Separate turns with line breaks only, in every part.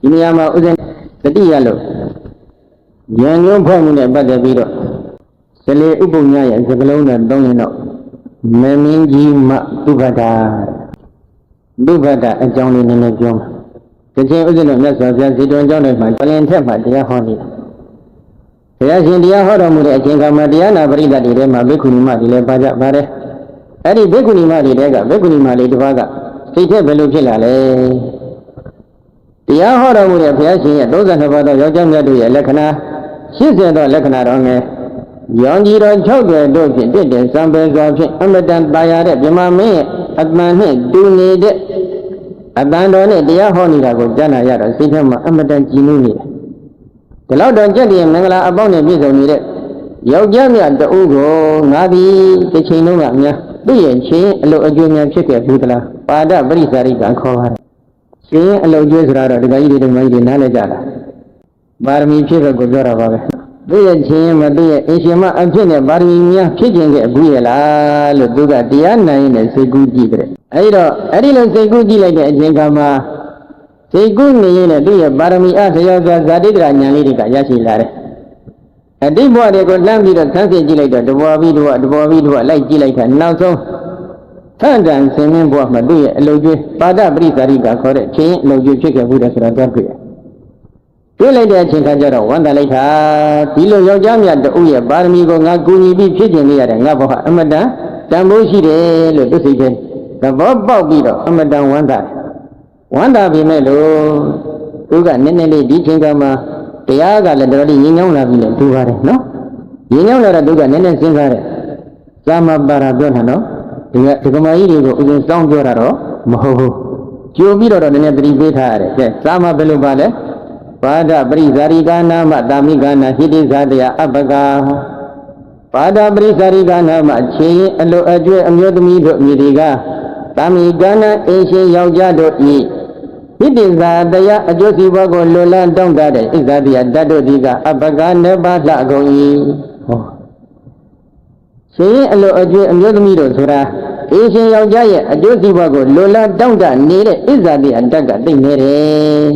ဒီနေရာမှာဥစဉ်တတိယလို့ဉာဏ်ညွှန်းဖွဲ့မှုနဲ့ပတ်သက်ပြီးတော့ဇလေဥပုံညရဲ့စကလုံးနဲ့သုံးရင်တော့မမင်းကြီးမသုဘတာသုဘတာအကြောင်းလေးနည်းနည်းပြောမှာဒီချိန်ဥစဉ်တို့မြတ်စွာဘုရားဇေတဝန်ကျောင်းတွေမှာပလင်ထက်မှာတရားဟောနေတာဘုရားရှင်တရားဟောတော်မူတဲ့အချိန်ခါမှာတရားနာပရိသတ်တွေထဲမှာဘိက္ခုနီမတွေလည်းပါကြပါတယ်အဲ့ဒီဘိက္ခုနီမတွေတဲကဘိက္ခုနီမလေးတစ်ပါးကစိတ်ထက်ဘယ်လိုဖြစ်လာလဲ တရားဟောတော်မူတဲ့ဘုရားရှင်ရဲ့32ပါးသောယောက်ျားမြတ်တို့ရဲ့လက္ခဏာ80သောလက္ခဏာတော်ငယ်ရောင်ကြီးတော်6တွေတို့ဖြင့်တည်တဲ့စံပယ်စွာဖြင့်အမတန်တာယာတဲ့မြမမင်းရဲ့အတန်နှင့်တူနေတဲ့အတန်တော်နဲ့တရားဟောနေတာကိုကြားနာရတော့စိတ်ထဲမှာအမတန်ကြည်နူးနေတယ်ဒီလောက်တော့ကြက်တည်းမင်္ဂလာအပေါင်းနဲ့ပြည့်စုံနေတဲ့ယောက်ျားမြတ်တဦးကိုငါသည်တစ်ချိန်လုံးကများသူ့ရဲ့ချင်းအလိုအကျိုးများဖြစ်ခဲ့ဘူးသလားပါဒပရိသရိကခေါ်ပါတယ် ရှင်အလိုအကျိုးဆိုတာတော့ဒကာကြီးတွေဒကာကြီးတွေနားလည်ကြတာပါရမီဖြစ်တဲ့ကိုပြောတာပါပဲသူ့ရဲ့ချင်းမသူ့ရဲ့အရှင်မအဖြစ်နဲ့ပါရမီများဖြစ်ခြင်းခဲ့ဘူးရဲ့လားလို့သူကတရားနိုင်နဲ့စိတ်ကူးကြည့်တယ်အဲဒီတော့အဲ့ဒီလိုစိတ်ကူးကြည့်လိုက်တဲ့အချိန်ကမှစိတ်ကူးနေရင်လည်းသူ့ရဲ့ပါရမီအထယောစွာဇာတိတရာဉာဏ်လေးတွေကရရှိလာတယ်အတိဘဝတွေကိုလှမ်းပြီးတော့ဆန်းစစ်ကြည့်လိုက်တော့တဘောပြီးတော့တဘောပြီးတော့လိုက်ကြည့်လိုက်တာနောက်ဆုံး ထန်တန်ဆင်းမင်းဘဝမှာသူ့ရဲ့အလုကျွေးပါဒပရိသရိကခေါ်တဲ့ချင်းအလုကျွေးဖြစ်ခဲ့ဘူးတဲ့ဆိုတာတော့တွေ့တယ်တွေ့လိုက်တဲ့အချိန်ခါကျတော့ဝမ်းသာလိုက်တာဒီလိုယောက်ျားမြတ်တူရဲ့ပါရမီကိုငါကူညီပြီးဖြစ်ကျင်နေရတယ်ငါဘဝအမတန်တန်ဖိုးရှိတယ်လို့သူစိတ်ထဲသဘောပေါက်ပြီးတော့အမတန်ဝမ်းသာတယ်ဝမ်းသာပြီမဲ့လို့သူကနည်းနည်းလေးဒီချိန်ကမှတရားကလည်းတော်တော်လေးငြင်းညောင်းလာပြီလေသူပါတယ်နော်ငြင်းညောင်းလာတော့သူကနည်းနည်းစဉ်းစားတယ်သာမပါရာပြောတာနော် ဒီကဒီကမာကြီးတွေကိုအရင်စောင်းပြောတာတော့မဟုတ်ဘူးကြိုပြီးတော့တော့နည်းနည်းသတိပေးထားရတယ်ကဲသာမဘယ်လိုပါလဲပါဒပရိဇာရိကနာမတာမိကနာဟိတိဇာတယအပကပါဒပရိဇာရိကနာမခြေရင်အလိုအကျွဲ့အမျိုးသမီးတို့မြေတွေကတာမိကနာအင်းရှင်ယောက်ျားတို့ဤဟိတိဇာတယအကျိုးစီးပွားကိုလွန်လန်းတောင်းတတဲ့ဣဇာတိယတတ်တို့ဒီကအပကနေပါလှကုန်၏ဟော ရှင်ရင်အလိုအကျွဲ့အမျိုးသမီးတို့ဆိုတာအင်းရှင်ယောက်ျားရဲ့အကျိုးစီးပွားကိုလွန်လန်းတောင်းတနေတဲ့ဣဇာတိယတတ်ကသိနေတယ်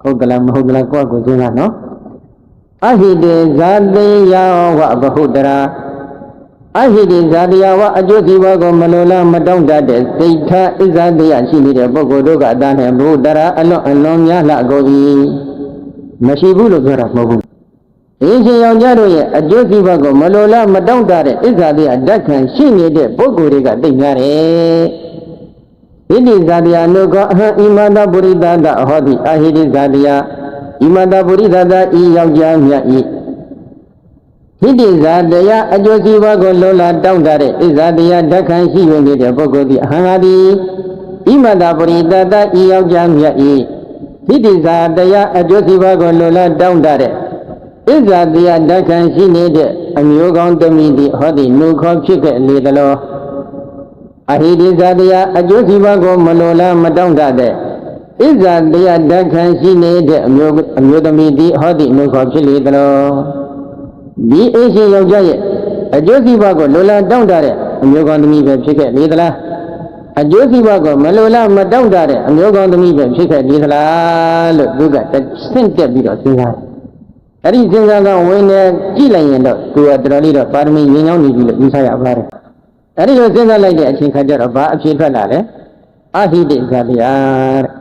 ဟုတ်ကလားမဟုတ်ကလားကိုယ့်ကိုယ်စဉ်းစားနော်အဟိတေဇာတိယဝဘဟုတရာအဟိတိဇာတိယဝအကျိုးစီးပွားကိုမလိုလားမတောင့်တတ်တဲ့စိတ်ထားဣဇာတိယရှိနေတဲ့ပုဂ္ဂိုလ်တို့ကအတန်းနဲ့ဘုဒ္ဓရာအလွန်အလွန်များလှကုန်၏မရှိဘူးလို့ပြောတာမဟုတ်ဘူး အင်းရှင်ယောက်ျားတို့ရဲ့အကျိုးစီးပွားကိုမလိုလားမတောင့်တတဲ့ဣဇာတိယဓာတ်ခံရှိနေတဲ့ပုဂ္ဂိုလ်တွေကသိများတယ်ဟိတိဇာတိယနုကောအဟံဣမန္တပုရိသတဟောတိအဟိတိဇာတိယဣမန္တပုရိသတဤယောက်ျားမြတ်ဤဟိတိဇာတရားအကျိုးစီးပွားကိုလောလာတောင်းတတဲ့ဣဇာတရားဓက္ခံရှိဝင်နေတဲ့ပုဂ္ဂိုလ်သည်အဟံဟာတိဣမန္တပုရိသတဤယောက်ျားမြတ်ဤဟိတိဇာတရားအကျိုးစီးပွားကိုလောလာတောင်းတတဲ့ ဣဇာတရားဓက္ခံရှိနေတဲ့အမျိုးကောင်းတမိသည်ဟောသည်နုခောဖြစ်ခဲ့လေသလောအဟိတိဇာတရားအကျိုးစီးပွားကိုမလိုလားမတောင့်တတဲ့ဣဇာတရားဓာတ်ခံရှိနေတဲ့အမျိုးအမျိုးသမီးဒီဟောဒီနှုတ်ခေါ်ဖြစ်လေသလိုဒီအရှင်ယောက်ျားရဲ့အကျိုးစီးပွားကိုလိုလားတောင့်တတဲ့အမျိုးကောင်းသမီးပဲဖြစ်ခဲ့လေသလားအကျိုးစီးပွားကိုမလိုလားမတောင့်တတဲ့အမျိုးကောင်းသမီးပဲဖြစ်ခဲ့လေသလားလို့သူကဆင့်တက်ပြီးတော့စဉ်းစားတယ် အဲ့ဒီစဉ်းစားကဝင်နေကြည့်လိုက်ရင်တော့သူကတော်တော်လေးတော့ပါရမီရင်းချောင်းနေပြီလို့ယူဆရပါတယ်အဲ့ဒီလိုစဉ်းစားလိုက်တဲ့အချိန်ခါကျတော့ဘာအဖြစ်ထွက်လာလဲအဟိတိဇာတရားတဲ့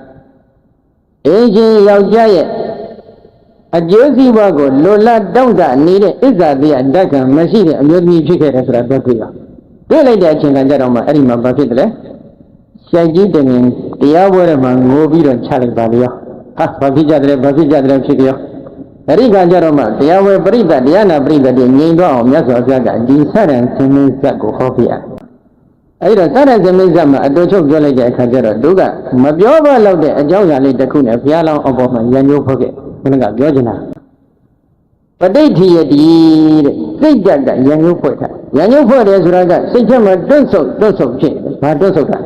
အေးချင်းယောက်ျားရဲ့အကျိုးစီးပွားကိုလိုလားတောင့်တနေတဲ့ဣဇာတိယဓာတ်ကံမရှိတဲ့အမျိုးသမီးဖြစ်ခဲ့တယ်ဆိုတာတွေ့တွေ့ရတွေ့လိုက်တဲ့အချိန်ခါကျတော့မှအဲ့ဒီမှာဘာဖြစ်တယ်လဲရှိုက်ကြီးတင်ရင်တရားပွဲထဲမှာငိုပြီးတော့ချလိုက်ပါလေရောဟာဘာဖြစ်ကြတယ်ဘာဖြစ်ကြတယ်ဖြစ်ကြော အဲ့ဒီကကြတော့မှတရားဝဲပရိသတ်တရားနာပရိသတ်တွေငြိမ်တော့အောင်မြတ်စွာဘုရားကဒီဆရံသင်္မင်းဇတ်ကိုဟောပြရတယ်။အဲ့တော့ဆရံသင်္မင်းဇတ်မှာအတူချုပ်ပြောလိုက်တဲ့အခါကျတော့သူကမပြောဘလောက်တဲ့အကြောင်းအရာလေးတစ်ခုနဲ့ဘုရားလောင်းအပေါ်မှာရံညိုးဖို့ခဲ့ခဏကပြောချင်တာပဋိဋ္ဌိယတိတဲ့စိတ်ဓာတ်ကရံညိုးဖွဲ့တာရံညိုးဖွဲ့တယ်ဆိုတာကစိတ်ချက်မှာတွန့်ဆုတ်တွန့်ဆုတ်ဖြစ်ဘာတွန့်ဆုတ်တာ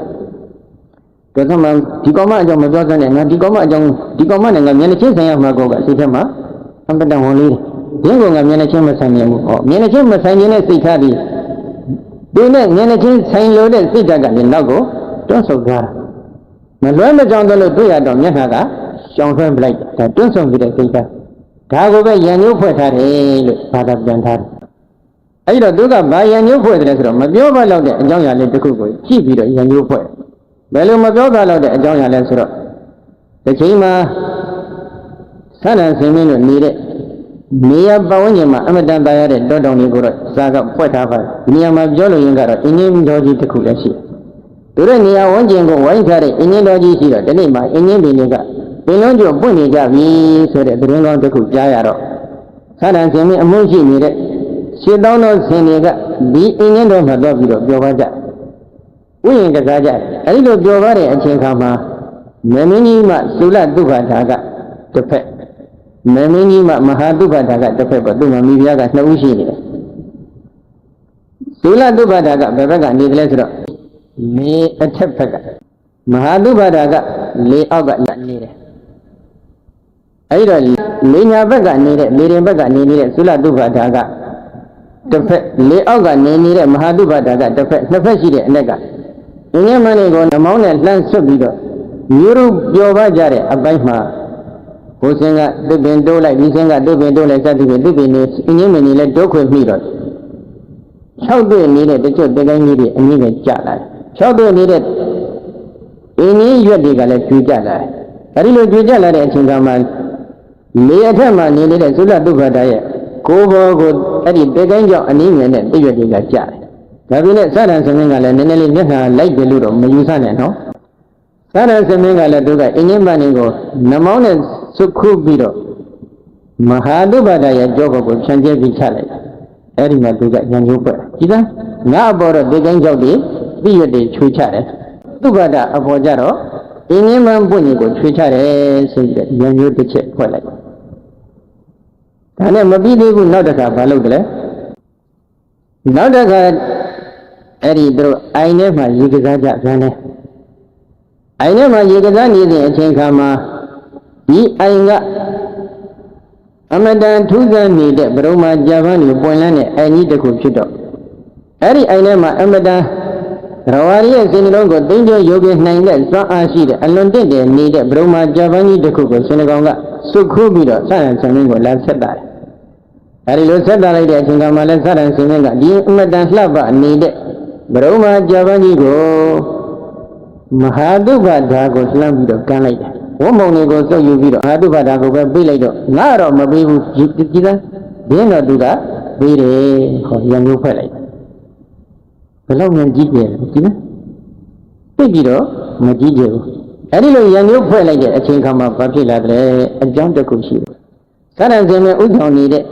ဒါကမှဒီကောင်မအကြောင်းမပြောစမ်းနဲ့ငါဒီကောင်မအကြောင်းဒီကောင်မနဲ့ငါမျက်နှာချင်းဆိုင်ရမှာကောကစိတ်ချက်မှာ အပတန်ဝန်လေးဒီကောင်ကမျက်နှာချင်းမဆိုင်နိုင်ဘူးဟောမျက်နှာချင်းမဆိုင်ခြင်းနဲ့စိတ်ထားပြီးဒီနဲ့မျက်နှာချင်းဆိုင်လို့တဲ့စိတ်ဓာတ်ကလည်းနောက်ကိုတွန့်ဆုတ်သွားတာမလွဲမကြောင်တယ်လို့တွေ့ရတော့မျက်နှာကကြောင်ဆွဲပလိုက်တာဒါတွန့်ဆုံကြတဲ့ကိစ္စဒါကိုပဲရန်ညိုးဖွဲ့ထားတယ်လို့ဘာသာပြန်ထားတယ်အဲ့တော့သူကဘာရန်ညိုးဖွဲ့တယ်လဲဆိုတော့မပြောပါတော့တဲ့အကြောင်းအရာလေးတစ်ခုကိုကြည့်ပြီးတော့ရန်ညိုးဖွဲ့ဘယ်လိုမပြောပါတော့တဲ့အကြောင်းအရာလဲဆိုတော့တစ်ချိန်မှာ ဆန္ဒဆင်းမင်းတို့နေတဲ့နေရာပတ်ဝန်းကျင်မှာအမတန်တာရတဲ့တောတောင်တွေကိုတော့ဇာကပွက်ထားပါတယ်ဒီနေရာမှာပြောလို့ရင်ကတော့အင်းင်းတော်ကြီးတစ်ခုလည်းရှိတယ်သူတို့နေရာဝန်းကျင်ကိုဝိုင်းထားတဲ့အင်းင်းတော်ကြီးရှိတော့ဒီနေ့မှာအင်းင်းပင်တွေကပင်လုံးကျော်ပွင့်နေကြပြီဆိုတဲ့သတင်းကောင်းတစ်ခုကြားရတော့ဆန္ဒဆင်းမင်းအမှုရှိနေတဲ့ရှင်းတောင်းသောဆင်တွေကဒီအင်းင်းတော်မှာတော့ပြီးတော့ပြောပါကြဥယျင်ကစားကြတယ်အဲဒီလိုပြောပါတဲ့အချိန်ခါမှာမင်းမင်းကြီးမှသုလတုခတာကတစ်ဖက် မင်းမင်းကြီးမှမဟာတုခတာကတစ်ဖက်ပေါ့သူ့မှာမိဖုရားကနှစ်ဦးရှိနေတယ်သုလတုခတာကဘယ်ဘက်ကနေတယ်လဲဆိုတော့လေအထက်ဘက်ကမဟာတုခတာကလေအောက်ကနေတယ်အဲဒီတော့လေညာဘက်ကနေတဲ့လေရင်ဘက်ကနေနေတဲ့သုလတုခတာကတစ်ဖက်လေအောက်ကနေနေတဲ့မဟာတုခတာကတစ်ဖက်နှစ်ဖက်ရှိတဲ့အ ਨੇ ကအင်းရဲ့မန်းလေးကိုနှမောင်းနဲ့လှမ်းဆွတ်ပြီးတော့မျိုးရုပ်ပျော်ပါကြတဲ့အပိုင်းမှာ ဘုစင်ကသစ်ပင်တိုးလိုက်ဒီစင်ကသစ်ပင်တိုးလိုက်စသဖြင့်သစ်ပင်နေအင်းကြီးမင်းကြီးလည်းဒုက္ခွမိတော့၆တွေ့နေတဲ့တချို့တကိုင်းကြီးတွေအနည်းငယ်ကြလာတယ်၆တွေ့နေတဲ့အင်းကြီးရွက်တွေကလည်းကျွေကြလာတယ်အဲဒီလိုကျွေကြလာတဲ့အချိန်ကမှလေအထက်မှာနေနေတဲ့သုလဒုက္ခတာရဲ့ကိုယ်ဘောကိုအဲ့ဒီတကိုင်းကြောင့်အနည်းငယ်နဲ့တရွက်တွေကကြတယ်ဒါပြင်းနဲ့စရံသမင်းကလည်းနည်းနည်းလေးမျက်နှာလိုက်တယ်လို့တော့မယူဆနဲ့နော်စရံသမင်းကလည်းသူကအင်းင်းပန်းကိုနမောင်းနဲ့ စုခုပြီးတော့မဟာတုပ္ပဒရဲ့ကြောဘကိုဖြန့်ကျဲပြီးချလိုက်အဲ့ဒီမှာသူကညံညိုးပွဲကြည်သားငါအပေါ်တော့ဒီကိန်းကြောက်တွေပြည့်ရတွေချွေချတယ်တုပ္ပဒအပေါ်ကြတော့အင်းင်းပန်းပွင့်ကိုချွေချတယ်ဆိုပြီးညံညိုးတစ်ချက်ဖွဲ့လိုက်ဒါနဲ့မပြီးသေးဘူးနောက်တစ်ခါမလုပ်တယ်လေနောက်တစ်ခါအဲ့ဒီသူတို့အိုင်ထဲမှာရေကစားကြပြန်တယ်အိုင်ထဲမှာရေကစားနေတဲ့အချိန်ခါမှာ ဒီအိုင်ကအမတန်ထူးဆန်းနေတဲ့ဘရုံမာဂျပန်ကိုပွင့်လန်းတဲ့အိုင်ကြီးတစ်ခုဖြစ်တော့အဲ့ဒီအိုင်ထဲမှာအမတန်ရဝရီရဲ့စိတ်နှလုံးကိုသိမ့်ကျော်ယောဂင်နိုင်တဲ့စွမ်းအားရှိတဲ့အလွန်တင့်တယ်နေတဲ့ဘရုံမာဂျပန်ကြီးတစ်ခုကိုစင်ကောင်ကစုခိုးပြီးတော့ဆရံဆံမင်းကိုလာဆက်တာတယ်အဲဒီလိုဆက်တာလိုက်တဲ့အချိန်ကမှလည်းဆရံဆံမင်းကဒီအမတန်လှပနေတဲ့ဘရုံမာဂျပန်ကြီးကိုမဟာတုပ္ပဓာကိုလှမ်းပြီးတော့ကမ်းလိုက်တယ် ဝုံမုံတွေကိုစုပ်ယူပြီးတော့မဟာတုပ္ပဓာကိုပဲပြေးလိုက်တော့ငါတော့မပေးဘူးကြည်လားဒင်းတော့သူကပေးတယ်ဟောရံမျိုးဖွဲ့လိုက်ဘယ်လောက်မြန်ကြီးတယ်ကြည်လားပြစ်ပြီးတော့မကြီးကြဘူးအဲ့ဒီလိုရံမျိုးဖွဲ့လိုက်တဲ့အချိန်ခါမှာဘာဖြစ်လာတယ်အကြောင်းတစ်ခုရှိတယ်သရဇင်မဲ့ဥဆောင်နေတဲ့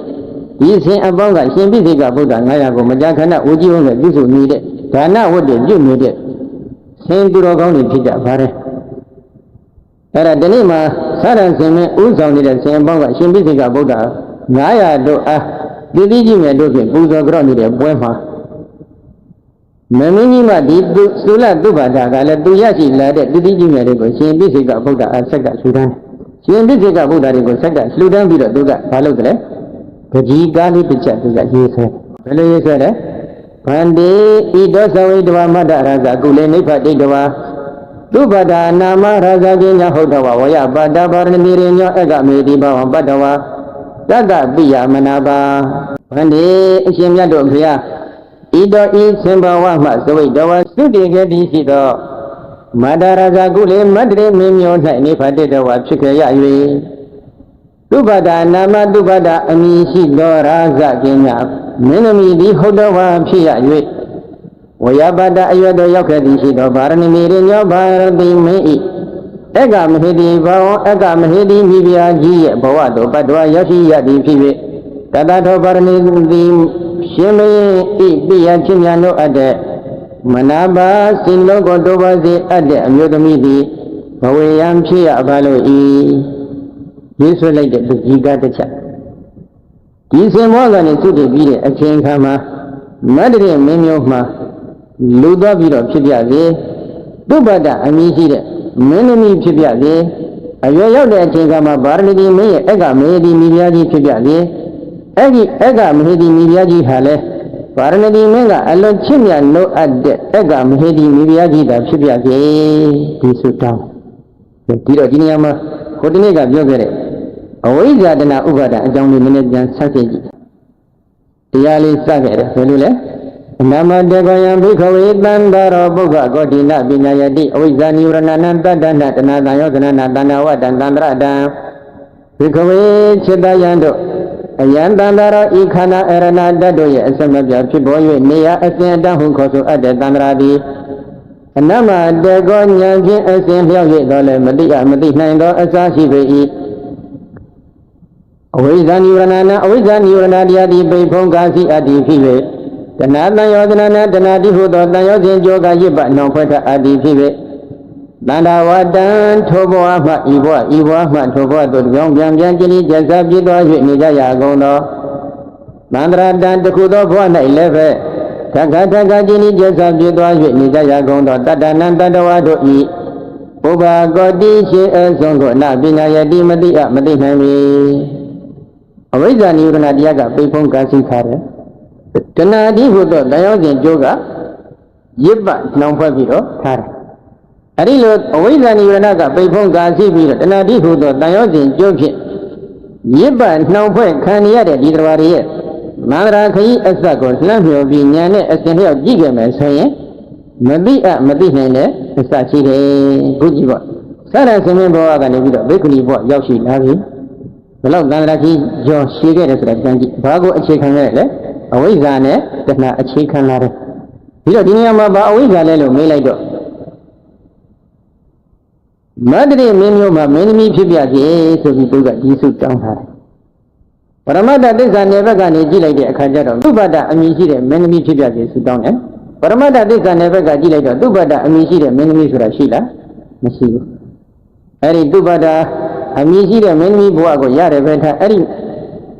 ဒီရှင်အပေါင်းကရှင်ပိစိကဗုဒ္ဓ900ကိုမကြာခဏဝကြီးဝုန်းနဲ့ပြုစုနေတဲ့ဒါနဝတ္တပြုနေတဲ့ရှင်သူတော်ကောင်းတွေဖြစ်ကြပါတယ် အဲ့ဒါဒီနေ့မှာသရဇင်မဲ့ဥဆောင်နေတဲ့ရှင်အပေါင်းကရှင်ပိစိကဗုဒ္ဓ900တို့အားတည်တည်ကြီးမြတ်တို့ဖြင့်ပူဇော်ကြော့နေတဲ့ပွဲမှာမမင်းကြီးမှဒီသုလတုပ္ပါဒကလည်းသူရရှိလာတဲ့တည်တည်ကြီးမြတ်တွေကိုရှင်ပိစိကဗုဒ္ဓအားဆက်ကလှူဒန်းရှင်ပိစိကဗုဒ္ဓတွေကိုဆက်ကလှူဒန်းပြီးတော့သူကဘာလုပ်တယ်လဲပကြီးကားလေးတစ်ချက်သူကရေးဆွဲဘယ်လိုရေးဆွဲလဲဗန္တိဣဒောသဝိတဝမတ္တရာဇကုလေနိဗ္ဗတိတဝ သုပဒာနာမရာဇကိညာဟုတ်တော်ဝယပတ္တပါရဏိရိညောအကမေတိဘဝပတ္တဝတတ္တပိယမနာပါဗန္တိအရှင်မြတ်တို့ဖေယဣတောဤသင်္ဘဝမှသဝိတဝသုတိကေတိရှိသောမတ္တရာဇကုလေမတ္တရေမင်းမျိုး၌နိဗ္ဗတိတဝဖြစ်ခဲ့ရ၍သုပဒာနာမသုပဒာအမည်ရှိသောရာဇကင်းညာမင်းသမီးသည်ဟုတ်တော်ဝါဖြစ်ရ၍ ဝယပတအရွယ်တော်ရောက်ခဲ့သည်ရှိသောဗာရဏိမေရညောဗာရတိမင်းဤအက္ကမဟိတိဘောအက္ကမဟိတိမိဖုရားကြီးရဲ့ဘဝတော်ပတ္တဝရောက်ရှိရသည်ဖြစ်၍တတထောဗာရဏိသည်ရှင်မင်းဤပိယချင်းများတို့အပ်တဲ့မနာပါစင်လုံးကိုတိုးပါစေအပ်တဲ့အမျိုးသမီးသည်ဘဝယံဖြစ်ရပါလို့ဤရေးဆွဲလိုက်တဲ့လူကြီးကားတစ်ချက်ဒီစင်မောကနေသုတည်ပြီးတဲ့အချိန်ခါမှာမတ္တရမင်းမျိုးမှာ လူသွားပြီးတော့ဖြစ်ပြစေသုဘတအမည်ရှိတဲ့မင်းသမီးဖြစ်ပြစေအရွယ်ရောက်တဲ့အချိန်ခါမှာဗာရဏတိမင်းရဲ့အက္ကမေဒီမိဖုရားကြီးဖြစ်ပြစေအဲ့ဒီအက္ကမေဒီမိဖုရားကြီးဟာလဲဗာရဏတိမင်းကအလွန်ချစ်မြတ်လို့အပ်တဲ့အက္ကမေဒီမိဖုရားကြီးသာဖြစ်ပြစေဒီဆုတောင်းဒီတော့ဒီနေရာမှာကိုဒီနေ့ကပြောခဲ့တဲ့အဝိဇ္ဇာတနာဥပါဒံအကြောင်းလေးနည်းနည်းပြန်ဆက်ကြည့်ကြည့်တရားလေးစခဲ့တယ်ဘယ်လိုလဲ နမတေကယံဘိခဝေတံတရောပုဂ္ဂဂောတိနပညာယတိအဝိဇ္ဇာနိဝရဏနံတတ္တနာတနာတံယောသနနာတဏ္ဍဝတံတန္တရတံဘိခဝေจิตယံတို့အယံတန္တရောဤခန္ဓာအရဏတတ်တို့ရဲ့အစမပြဖြစ်ပေါ်၍နေရအစဉ်အတန်းဟုခေါ်ဆိုအပ်တဲ့တန္တရာသည်အနမတေကောဉာဏ်ဖြင့်အစဉ်လျောက်၍တော်လည်းမတိအမတိနိုင်သောအစာရှိပေ၏အဝိဇ္ဇာနိဝရဏနာအဝိဇ္ဇာနိဝရဏတရားသည်ပိဖုံကာစီအတ္တိဖြစ်၍ တဏှာတန်ယောတနာနာတဏှာတိဟုသောတန်ယောစဉ်ကြောကရစ်ပနှောင်ဖွဲ့ထအတ္တိဖြစ်၍တန္တာဝတံထိုဘဝမှဤဘဝဤဘဝမှထိုဘဝသို့ကြောင်းပြန်ပြန်ကျင်ဤကျက်စားပြည့်သွား၍နေကြရကုန်သောသန္တရာတံတခုသောဘဝ၌လည်းပဲသက္ကသက္ကကျင်ဤကျက်စားပြည့်သွား၍နေကြရကုန်သောတတ္တနံတတ္တဝါတို့ဤဘုဗ္ဗကောတိရှိအဆုံးကိုအနပညာယတိမတိအမတိနိုင်ပြီအဝိဇ္ဇာနိဝရဏတရားကပိတ်ဖုံးကားစီခါတယ် တဏှာတိဟုသောတရားစဉ်ကျိုးကရစ်ပနှောင်ဖွဲ့ပြီးတော့ထားတယ်အဲ့ဒီလိုအဝိဇ္ဇာနိဝရဏကပိတ်ဖုံးကာစီပြီးတော့တဏှာတိဟုသောတန်ရောစဉ်ကျိုးဖြင့်ရစ်ပနှောင်ဖွဲ့ခံရတဲ့ဒီတော်ရရဲ့မန္တရာခရီးအဆက်ကိုလှမ်းမြော်ပြီးညာနဲ့အစဉ်လျောက်ကြည့်ကြမယ်ဆိုရင်မသိအမသိနိုင်တဲ့အစရှိတယ်ခုကြည့်ပေါ့စရဆင်းမင်းဘဝကနေပြီးတော့ဘိက္ခုနီဘဝရောက်ရှိလာပြီဘယ်လောက်သန္တရာကြီးကျော်ရှိခဲ့တယ်ဆိုတာကြံကြည့်ဘာကိုအခြေခံခဲ့လဲ အဝိဇ္ဇာနဲ့တဏှာအခြေခံလာတယ်ပြီးတော့ဒီနေရာမှာဘာအဝိဇ္ဇာလဲလို့မေးလိုက်တော့မတ္တိမင်းမျိုးမှာမင်းသမီးဖြစ်ပြစေဆိုပြီးသူကဒီစုတောင်းထားတယ်ပရမတ္တသစ္စာနယ်ဘက်ကနေကြည့်လိုက်တဲ့အခါကျတော့သုဘတ္တအမည်ရှိတဲ့မင်းသမီးဖြစ်ပြစေဆုတောင်းတယ်ပရမတ္တသစ္စာနယ်ဘက်ကကြည့်လိုက်တော့သုဘတ္တအမည်ရှိတဲ့မင်းသမီးဆိုတာရှိလားမရှိဘူးအဲ့ဒီသုဘတ္တအမည်ရှိတဲ့မင်းသမီးဘဝကိုရတယ်ပဲထားအဲ့ဒီ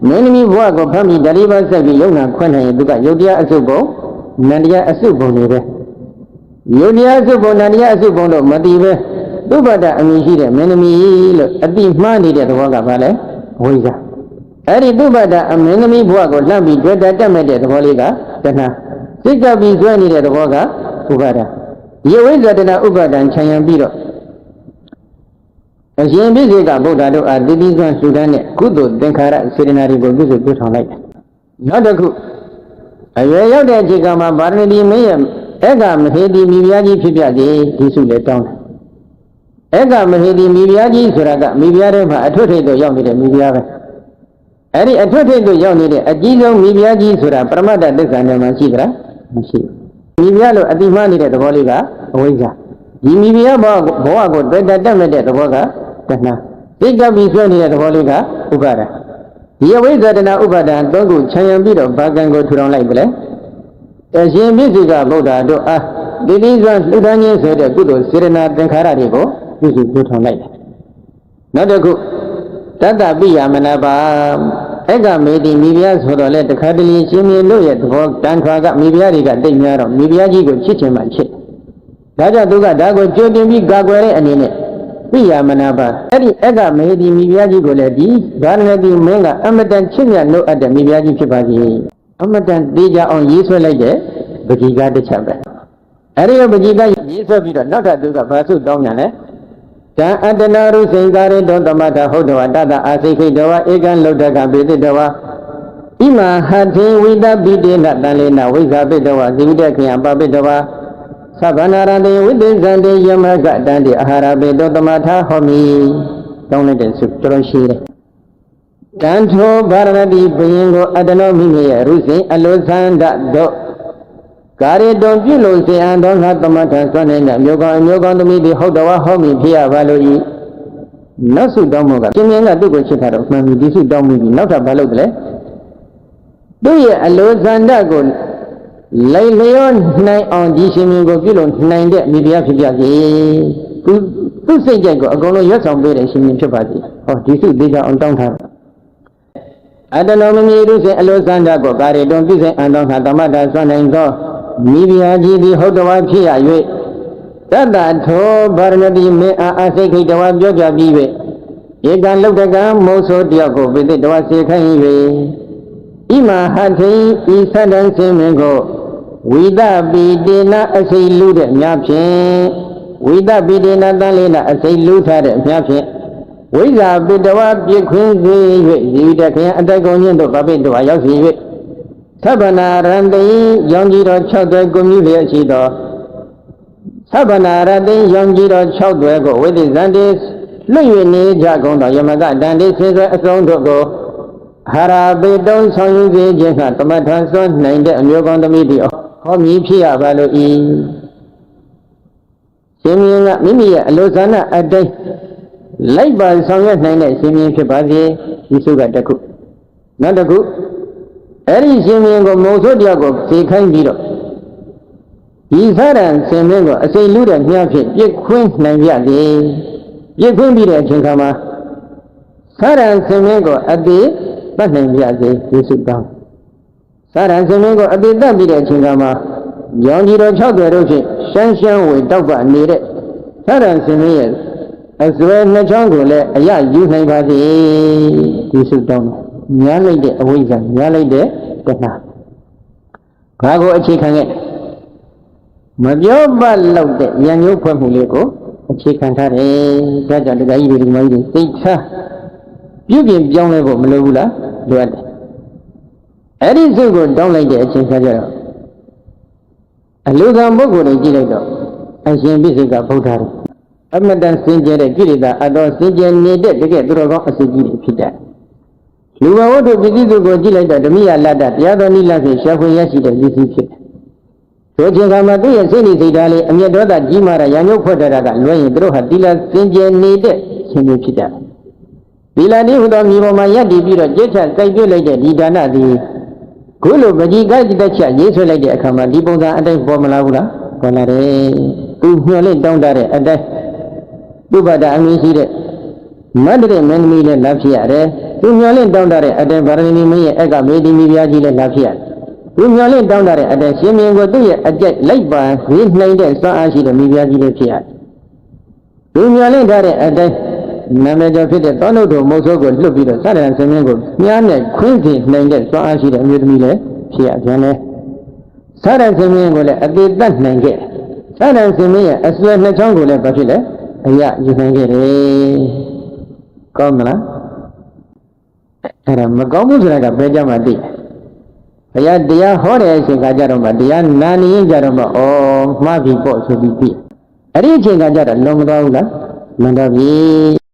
မင်းသမီးဘဝကိုဖမ်းပြီးဓာတိပါဆက်ပြီးယုံနာခွင့်နိုင်ရင်သူကယုတ်တရားအစုပ်ပုံနန္တရားအစုပ်ပုံတွေပဲယုတ်တရားအစုပ်ပုံနန္တရားအစုပ်ပုံတော့မတည်ပဲသုဘတအမည်ရှိတဲ့မင်းသမီးလို့အတိမှားနေတဲ့သဘောကဘာလဲဝိဇ္ဇာအဲ့ဒီသုဘတအမင်းသမီးဘဝကိုလှမ်းပြီးတွေ့တတ်မဲ့တဲ့သဘောလေးကတဏှာစိတ်ကပ်ပြီးကျွဲနေတဲ့သဘောကဥပါဒံဒီဝိဇ္ဇာတဏဥပါဒံခြံရံပြီးတော့ အရှင်ပြည့်စေကဗုဒ္ဓတို့အားတည်ပြီးစွမ်းရှုတန်းတဲ့ကုသိုလ်သင်္ခါရစေတနာတွေကိုပြုစုပြုထောင်လိုက်တယ်နောက်တစ်ခုအရွယ်ရောက်တဲ့အချိန်ကမှဗာရဏတိမင်းရဲ့ဧကမဟေတိမိဖုရားကြီးဖြစ်ပြစေဒီစုလည်းတောင်းတယ်ဧကမဟေတိမိဖုရားကြီးဆိုတာကမိဖုရားတွေမှာအထွတ်ထိပ်တို့ရောက်နေတဲ့မိဖုရားပဲအဲ့ဒီအထွတ်ထိပ်တို့ရောက်နေတဲ့အကြီးဆုံးမိဖုရားကြီးဆိုတာပရမတ္တသစ္စာနဲ့မှရှိသလားမရှိဘူးမိဖုရားလို့အတိမနေတဲ့သဘောလေးကအဝိဇ္ဇာဒီမိဖုရားဘဝဘဝကိုတွေ့တတ်မဲ့တဲ့သဘောက တဏှာသိကပ်ပြီးဆွဲနေတဲ့သဘောလေးကဥပါဒံဒီအဝိဇ္ဇာတနာဥပါဒံသုံးခုခြံရံပြီးတော့ဘာကံကိုထူထောင်လိုက်ပြီလေအရှင်မြစ်စီကဗုဒ္ဓတို့အားတိတိစွာလှူဒန်းခြင်းဆိုတဲ့ကုသိုလ်စေရနာသင်္ခါရတွေကိုပြုစုထူထောင်လိုက်တယ်နောက်တစ်ခုတတ္တပိယမနာပါအဲ့ကမေတိမိဖုရားဆိုတော့လေတခါတလေရှင်မြေတို့ရဲ့သဘောတန်ထွာကမိဖုရားတွေကတိတ်များတော့မိဖုရားကြီးကိုချစ်ချင်မှချစ်ဒါကြောင့်သူကဒါကိုကြိုတင်ပြီးကာကွယ်တဲ့အနေနဲ့ ပိယမနာပါအဲ့ဒီအက္ကမေဒီမိဖုရားကြီးကိုလည်းဒီဗာရဏတိမင်းကအမတန်ချစ်မြတ်လို့အပ်တဲ့မိဖုရားကြီးဖြစ်ပါစေအမတန်သေးကြအောင်ရေးဆွဲလိုက်တဲ့ပဂီကတစ်ချက်ပဲအဲ့ဒီပဂီကရေးဆွဲပြီးတော့နောက်ထပ်သူကဘာစုတောင်းညာလဲတံအတ္တနာရုစိန်ကာရေတောတမထဟုတ်တော်တတအာစိခိတဝဧကံလုဒ္ဒကပေတိတဝဣမဟထေဝိတပိတေနတန်လေနဝိဇ္ဇာပိတဝဇိဝိတခေယပပိတဝ သဗ္ဗနာရတေဝိသေဇံတေယမကတံတိအာဟာရပေတောတမထဟောမိတောင်းလိုက်တဲ့စုတော်တော်ရှိတယ်တန်ထောဗာရဏတိဘယင်ကိုအတ္တနောမိမိရဲ့ရုစိအလိုသန္တတို့ကာရီတုံပြုလို့စေအံတော်ငါသမထဆွမ်းနေတဲ့မြို့ကောင်မြို့ကောင်သမီးတွေဟုတ်တော်ဟောမိဖြစ်ရပါလို့ဤနောက်စုတောင်းမှုကပြင်းပြင်းကသူ့ကိုချစ်တာတော့မှန်ပြီဒီစုတောင်းမှုကြီးနောက်ထပ်ဘာလုပ်တယ်လဲသူ့ရဲ့အလိုသန္တကို လိုက်လျောနိုင်အောင်ဒီရှင်မြင်ကိုပြုလို့နိုင်တဲ့မိဖုရားဖြစ်ပြစေသူသူ့စိတ်ကြိုက်ကိုအကုန်လုံးရွတ်ဆောင်ပေးတဲ့ရှင်မြင်ဖြစ်ပါစေဟောဒီစုသေးကြအောင်တောင်းထားတာအတ္တနောမမီရုစေအလိုသန္တကိုကာရီတုံပြုစေအံတော်ငါသမထဆွမ်းနိုင်သောမိဖုရားကြီးသည်ဟုတ်တော်ဖြစ်ရ၍တတ္တထောဗာရဏတိမေအာအစိတ်ခိတဝါပြောပြပြီး၍ဧကံလုတ်တကံမောဆိုတယောက်ကိုပိသိတဝါစေခိုင်း၍ဣမဟထိဤသတ္တံစင်မင်းကို ဝိတပိတေနအစိတ်လူတဲ့များဖြင့်ဝိတပိတေနတန်လေးနအစိတ်လူထားတဲ့များဖြင့်ဝိဇ္ဇာပိတဝပြည့်ခွင်းစေ၍ဇီဝတခယအတိုက်ကုံချင်းတို့ဗပိတဝရောက်စီ၍သဗ္ဗနာရန္တိယောင်ကြီးတော်6သွဲကိုမြည်လျက်ရှိသောသဗ္ဗနာရတိယောင်ကြီးတော်6သွဲကိုဝိသိဇန္တိလွတ်၍နေကြကုန်သောယမကတန်တိစေဆွဲအစုံတို့ကိုဟာရာပေတုံးဆောင်ယူစေခြင်းကတမထန်စွန့်နိုင်တဲ့အမျိုးကောင်းသမီးတိ ဟောမြည်ဖြစ်ရပါလို့ဤရှင်မြင်းကမိမိရဲ့အလိုဆန္ဒအတိုင်းလိုက်ပါဆောင်ရွက်နိုင်တဲ့ရှင်မြင်းဖြစ်ပါစေဒီစုကတစ်ခုနောက်တစ်ခုအဲ့ဒီရှင်မြင်းကိုမုံဆိုးတရားကိုဖြေခိုင်းပြီးတော့ဒီသရံရှင်မြင်းကိုအစိမ်လူတဲ့မြတ်ဖြစ်ပြစ်ခွင်းနိုင်ပြလေပြစ်ခွင်းပြီးတဲ့အချိန်ခါမှာသရံရှင်မြင်းကိုအသေးတတ်နိုင်ပြစေဒီစုကောင်း သရံရှင်မြင်းကိုအသေးတတ်ပြီးတဲ့အချိန်ခါမှာရောင်ကြီးတော်၆တွေတို့ဖြင့်ရှမ်းရှမ်းဝေတောက်ပနေတဲ့သရံရှင်မြင်းရဲ့အစွဲနှစ်ချောင်းကိုလည်းအရယူနိုင်ပါစေဒီစုတောင်းညားလိုက်တဲ့အဝိဇ္ဇာညားလိုက်တဲ့တဏှာဘာကိုအခြေခံခဲ့မပြောပတ်လောက်တဲ့ဉာဏ်မျိုးဖွဲ့မှုလေးကိုအခြေခံထားတယ်ဒါကြောင့်တရားကြီးတွေဒီမကြီးတွေသိချာပြုပြင်ပြောင်းလဲဖို့မလိုဘူးလားလိုအပ်တယ် အဲ့ဒီစုကိုတောင်းလိုက်တဲ့အချိန်ခါကျတော့အလူကံပုဂ္ဂိုလ်တွေကြည့်လိုက်တော့အရှင်ပြည့်စုံကဗုဒ္ဓတော်အမတန်စင်ကြယ်တဲ့ကိရိတာအတော်စင်ကြယ်နေတဲ့တကယ်သူတော်ကောင်းအစစ်ကြီးတွေဖြစ်တယ်။လူဘဝတ္ထုပစ္စည်းစုကိုကြည့်လိုက်တော့ဓမိယလတ္တတရားတော်နိလဖြင့်ရှားဖွေရရှိတဲ့ပစ္စည်းဖြစ်တယ်။တို့ချင်းကမှသူ့ရဲ့စိတ်နေစိတ်ဓာတ်လေးအမျက်ဒေါသကြီးမာတာရံညုတ်ဖွဲ့တာကလွှဲရင်သူတို့ဟာတိလစင်ကြယ်နေတဲ့ရှင်တွေဖြစ်တယ်။ဒီလာဒီဟူသောမြေပေါ်မှာယက်တည်ပြီးတော့ကြိတ်ချက်စိုက်ပြလိုက်တဲ့ဒီဒါနသည် ခုလိုပကြီးကจิตချက်ရေးဆွဲလိုက်တဲ့အခါမှာဒီပုံစံအတိုင်းပေါ်မလာဘူးလားပေါ်လာတယ်။သူညှော်လင့်တောင်းတတဲ့အတိုင်းဥပဒအမည်ရှိတဲ့မတ္တရမင်းသမီးလည်းလာဖြစ်ရတယ်။သူမျောလင့်တောင်းတတဲ့အတန်ဗာရဏီမင်းရဲ့အက်ကမေဒီမီပြားကြီးလည်းလာဖြစ်ရတယ်။သူမျောလင့်တောင်းတတဲ့အတန်ရှင်မင်းကိုသူ့ရဲ့အကြိုက်လိုက်ပါဈေးနှိုင်းတဲ့စွမ်းအားရှိတဲ့မိပြားကြီးလည်းဖြစ်ရတယ်။သူမျောလင့်ထားတဲ့အတန် နာမည်ကျော်ဖြစ်တဲ့သောနုတ်တော်မုတ်ဆိုးကိုလွတ်ပြီးတော့စရံဆင်းမင်းကိုမြားနဲ့ခွင်းစီနှိုင်းတဲ့စွမ်းအားရှိတဲ့အမျိုးသမီးလည်းဖြစ်ရပြန်တယ်။စရံဆင်းမင်းကိုလည်းအသေးသက်နိုင်ခဲ့တယ်။စရံဆင်းမင်းရဲ့အစွဲနှစ်ချောင်းကိုလည်းဘာဖြစ်လဲ။အရယူနိုင်ခဲ့တယ်ကောင်းမလားအဲ့ဒါမကောင်းဘူးဆိုတာကဘယ်ကြမှာသိဘုရားတရားဟောတဲ့အချိန်ကကြတော့မှတရားနာနေရင်ကြတော့မှဩမှားပြီပေါ့ဆိုပြီးသိအဲ့ဒီအချိန်ကကြတော့လွန်မသွားဘူးလားလွန်တော့ပြီ